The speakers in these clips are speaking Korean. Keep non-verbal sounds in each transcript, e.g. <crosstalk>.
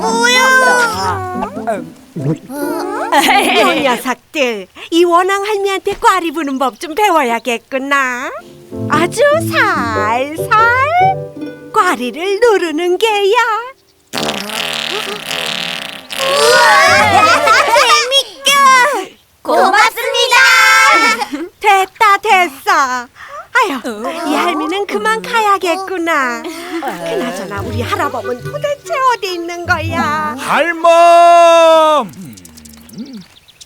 뭐야? 이 녀석들 이 원앙 할미한테 꽈리 부는 법 좀 배워야겠구나. 아주 살살 꽈리를 누르는 게야. <laughs> 재밌게! 고맙습니다! 됐다 됐어. 아유 이 할미는 그만 가야겠구나. 그나저나 우리 할아범은 도대체 어디 있는 거야? 할멈!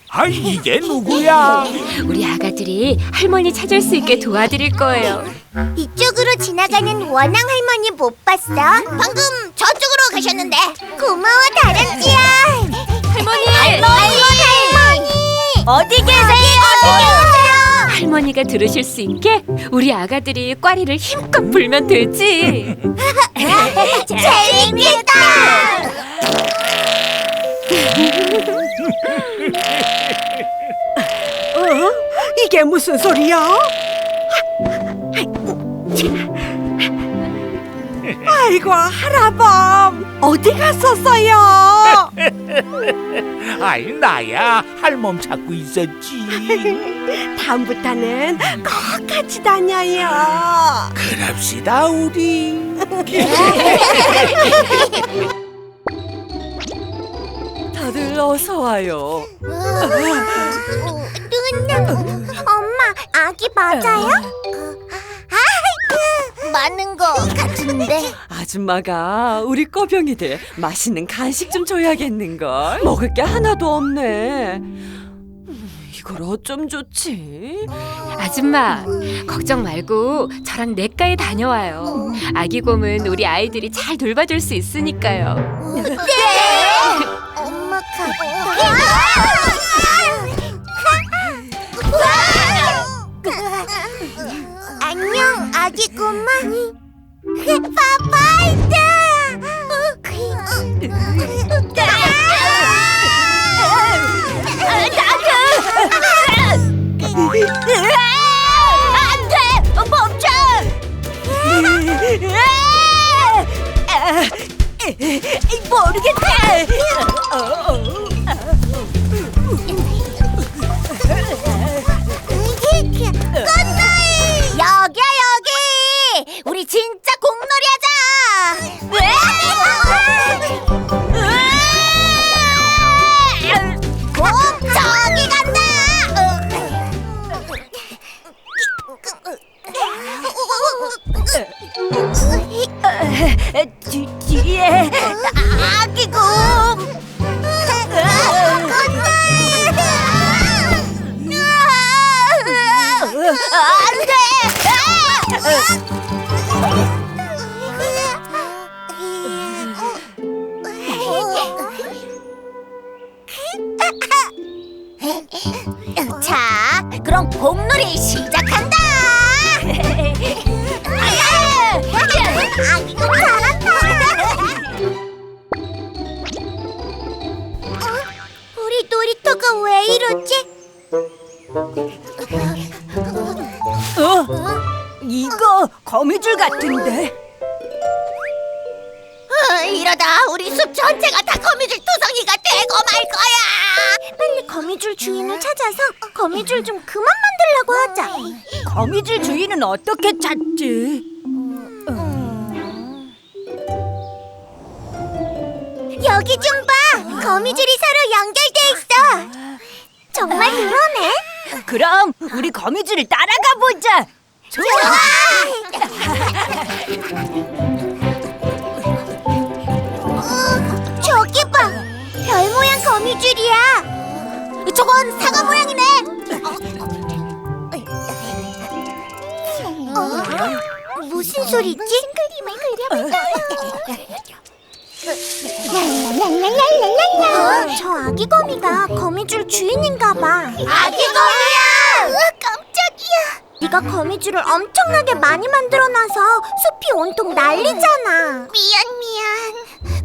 아 이게 누구야? <laughs> 우리 아가들이 할머니 찾을 수 있게 도와드릴 거예요. 이쪽으로 지나가는 원앙 할머니 못 봤어? 방금 저쪽으로 가셨는데. 고마워 다람쥐야. 할머니. 할머니. 할머니. 어디 계세요? 어디 계세요? 할머니가 들으실 수 있게 우리 아가들이 꽈리를 힘껏 불면 되지. 재밌겠다. 어? 이게 무슨 소리야? 아이고 할아범 어디 갔었어요? 아이 나야 할멈 찾고 있었지. 다음부터는 꼭 같이 다녀요. 그럽시다 우리. 다들 어서 와요. 누나, 엄마, 아기 맞아요? 아, 맞는 거 같은데. 아줌마가 우리 꺼병이들 맛있는 간식 좀 줘야겠는걸 먹을 게 하나도 없네 음, 이걸 어쩜 좋지? 아줌마, 걱정 말고 저랑 냇가에 다녀와요. 아기 곰은 우리 아이들이 잘 돌봐줄 수 있으니까요. 엄마 가. 안녕, 아기 꼬 여기야 여기 우리 진짜 뒤에 아기 곰 자, 그럼 공놀이 시작한다. <laughs> 아기가 잘한다. 어? 우리 놀이터가 왜 이러지? 이거 거미줄 같은데. 어, 이러다 우리 숲 전체가 다 거미줄 투성이가 되고 말 거야. 빨리 거미줄 주인을 찾아서 거미줄 좀 그만 만들라고 하자. 거미줄 주인은 어떻게 찾지? 여기 좀 봐. 거미줄이 서로 연결돼 있어. 정말 그러네. 그럼 우리 거미줄을 따라가 보자. 어, 저기 봐. 별 모양 거미줄이야. 저건 사과 모양이네. 어? 무슨 소리지? 그림을 <laughs> 랄랄랄랄랄랄라. 어, 저 아기 거미가 거미줄 주인인가 봐. 아기 거미야! 깜짝이야. 네가 거미줄을 엄청나게 많이 만들어놔서 숲이 온통 난리잖아. 미안 미안.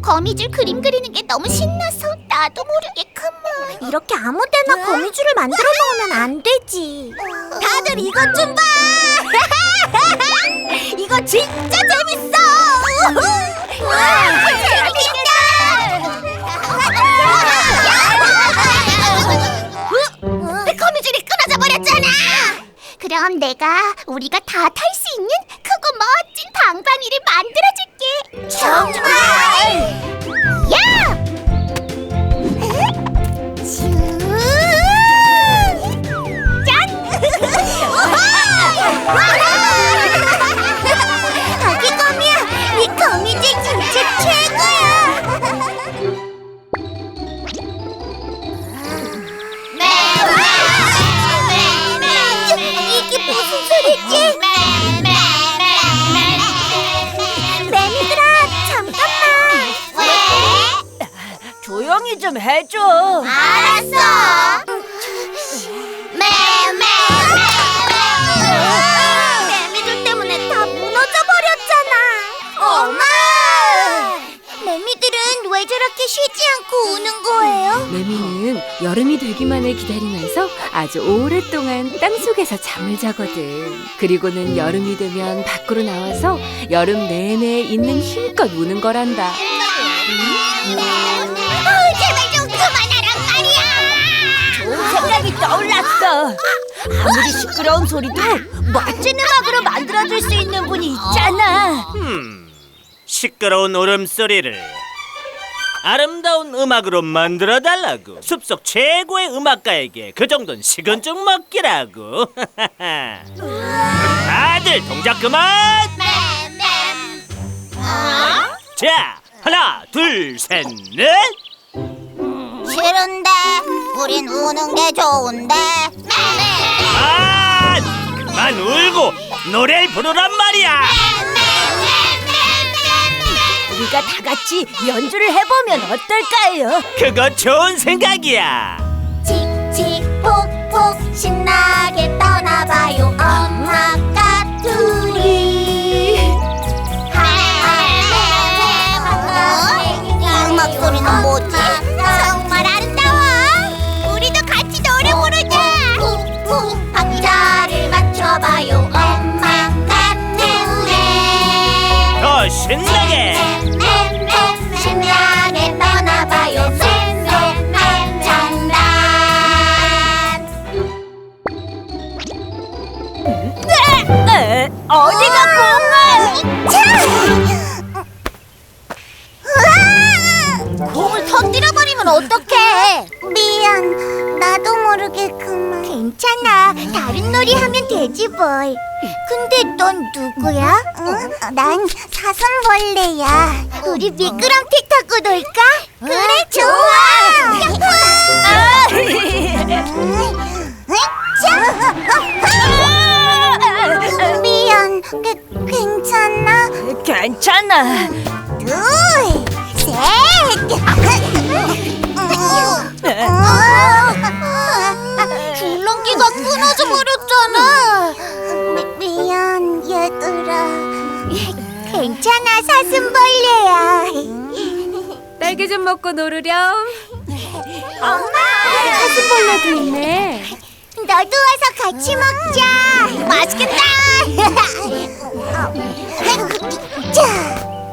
거미줄 그림 그리는 게 너무 신나서 나도 모르게 그만. 이렇게 아무데나 거미줄을 만들어 놓으면 안 되지. 다들 이것 좀 봐. <laughs> 이거 진짜 내가 우리가 다 탈 수 있는 크고 멋진 방방이를 만들어줄게. 정말? 조용히 좀 해줘. 알았어 매매 매미들 때문에 다 무너져 버렸잖아 엄마 매미들은 왜 저렇게 쉬지 않고 우는 거예요? 매미는 여름이 되기만을 기다리면서 아주 오랫동안 땅 속에서 잠을 자거든. 그리고는 여름이 되면 밖으로 나와서 여름 내내 있는 힘껏 우는 거란다. 어, 떠올랐어. 아무리 시끄러운 소리도 멋진 음악으로 만들어줄 수 있는 분이 있잖아. 음, 시끄러운 울음소리를 아름다운 음악으로 만들어 달라고. 숲속 최고의 음악가에게 그 정도는 식은 죽 먹기라고. <laughs> 다들 동작 그만! 자 하나 둘셋넷! 싫은데 우린 우는 게 좋은데. 아, 그만 울고 노래를 부르란 말이야. 우리가 다 같이 연주를 해보면 어떨까요? 그거 좋은 생각이야. 칙칙폭폭 신나게 떠나봐요 엄마 에, 어디가 공을? 공을 터뜨려버리면 어떡해? 미안 나도 모르게 그만. 괜찮아. 다른 놀이 하면 되지 뭘. 근데 넌 누구야? 난 사슴벌레야. 우리 미끄럼티 타고 놀까? 그래 좋아. 미안 그, 괜찮아? 괜찮아. 둘, 셋. 줄넘기가 끊어져 버렸잖아. 미, 미안, 얘들아. 괜찮아, 사슴벌레야. 딸기 좀 먹고 놀으렴. 엄마! 사슴벌레도 있네. 와서 같이 먹자. 맛있겠다. <laughs> 자.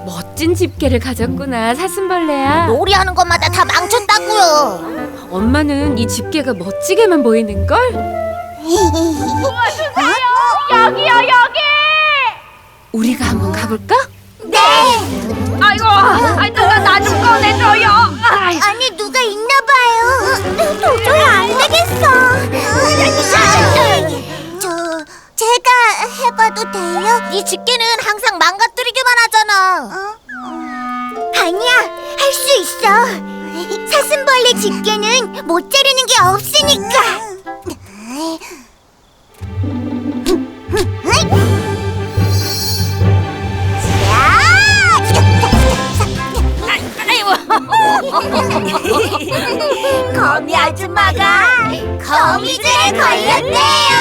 멋진 집게를 가졌구나, 사슴벌레야. 놀이하는 것마다 다 망쳤다고요. 엄마는 이 집게가 멋지게만 보이는걸? <laughs> 여기요 여기. 우리가 한번 가볼까? 해봐도 돼요? 네 집게는 항상 망가뜨리기만 하잖아. 아니야, 할 수 있어. 사슴벌레 집게는 못 자르는 게 없으니까. 거미 아줌마가 거미줄에 걸렸대요.